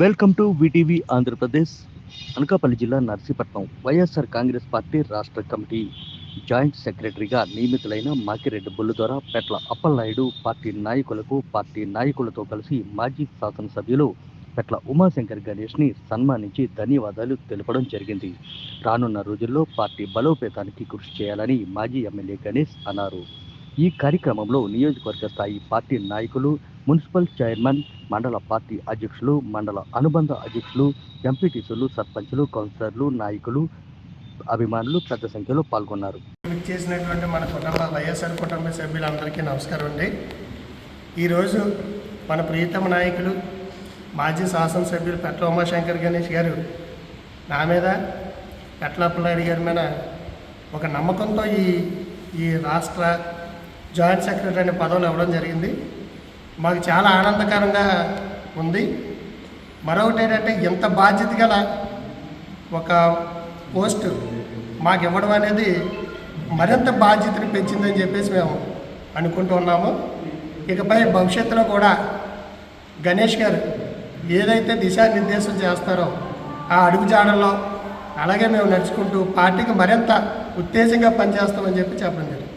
Welcome to VTV Andhra Pradesh Anakapalli జిల్లా Narsipatnam YSR Congress party రాష్ట్ర committee joint సెక్రటరీగా నియమితులైన మాకిరెడ్డి బుల్లుదొర పెట్ల అప్పలనాయుడు పార్టీ నాయకులకు పార్టీ నాయకులతో కలిసి మాజీ శాసనసభ్యులు పెట్ల ఉమాశంకర్ గణేష్ని సన్మానించి ధన్యవాదాలు తెలపడం జరిగింది. రానున్న రోజుల్లో పార్టీ బలోపేతానికి కృషి చేయాలని మాజీ ఎమ్మెల్యే గణేష్ అన్నారు. ఈ కార్యక్రమంలో నియోజకవర్గ స్థాయి పార్టీ నాయకులు మున్సిపల్ చైర్మన్ మండల పార్టీ అధ్యక్షులు మండల అనుబంధ అధ్యక్షులు ఎంపీటీసీలు సర్పంచులు కౌన్సిలర్లు నాయకులు అభిమానులు పెద్ద సంఖ్యలో పాల్గొన్నారు. చేసినటువంటి మన కుటుంబ వైఎస్ఆర్ కుటుంబ సభ్యులందరికీ నమస్కారం అండి. ఈరోజు మన ప్రియతమ నాయకులు మాజీ శాసనసభ్యులు పెట్ల ఉమాశంకర్ గణేష్ గారు నా మీద పెట్ల పిల్లాడి గారి మీద ఒక నమ్మకంతో ఈ ఈ రాష్ట్ర జాయింట్ సెక్రటరీ అనే పదవులు ఇవ్వడం జరిగింది. మాకు చాలా ఆనందకరంగా ఉంది. మరొకటి ఏంటంటే ఎంత బాధ్యత గల ఒక పోస్టు మాకు ఇవ్వడం అనేది మరింత బాధ్యతను పెంచిందని చెప్పేసి మేము అనుకుంటూ ఉన్నాము. ఇకపై భవిష్యత్తులో కూడా గణేష్ గారు ఏదైతే దిశానిర్దేశం చేస్తారో ఆ అడుగుజాడల్లో అలాగే మేము నడుచుకుంటూ పార్టీకి మరింత ఉత్తేజంగా పనిచేస్తామని చెప్పి చెప్పడం జరిగింది.